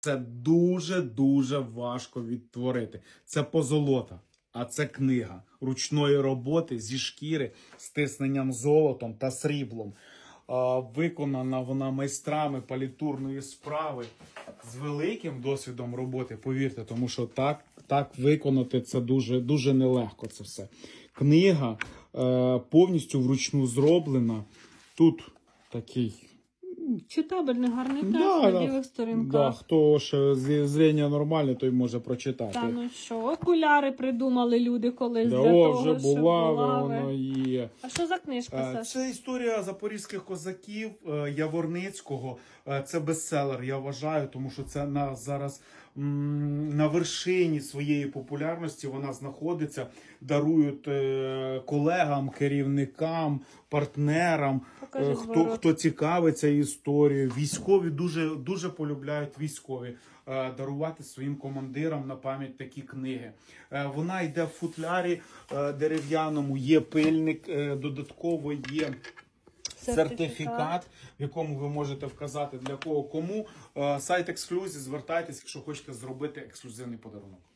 Це дуже-дуже важко відтворити. Це позолота, а це книга ручної роботи зі шкіри з тисненням золотом та сріблом. Виконана вона майстрами палітурної справи з великим досвідом роботи, повірте, тому що так, так виконати це дуже, дуже нелегко. Це все. Книга е, повністю вручну зроблена. Тут такий Читабельний гарний текст Да, на да. білих Да, сторінках. хто ж зі- зріння нормальне, той може прочитати. Та ну що, окуляри придумали люди колись Да, для о, того, вже була, воно є. А що за книжка, Саш? Це історія запорізьких козаків е, Яворницького. Е, Це бестселер, я вважаю, тому що це на зараз на вершині своєї популярності вона знаходиться. Дарують е, колегам, керівникам, партнерам. Покажи Хто, хто цікавиться історією, військові дуже дуже полюбляють військові е, дарувати своїм командирам на пам'ять такі книги. Е, Вона йде в футлярі е, дерев'яному, є пильник, додатково є. Сертифікат, в якому ви можете вказати для кого кому. Сайт ексклюзів, звертайтесь, якщо хочете зробити ексклюзивний подарунок.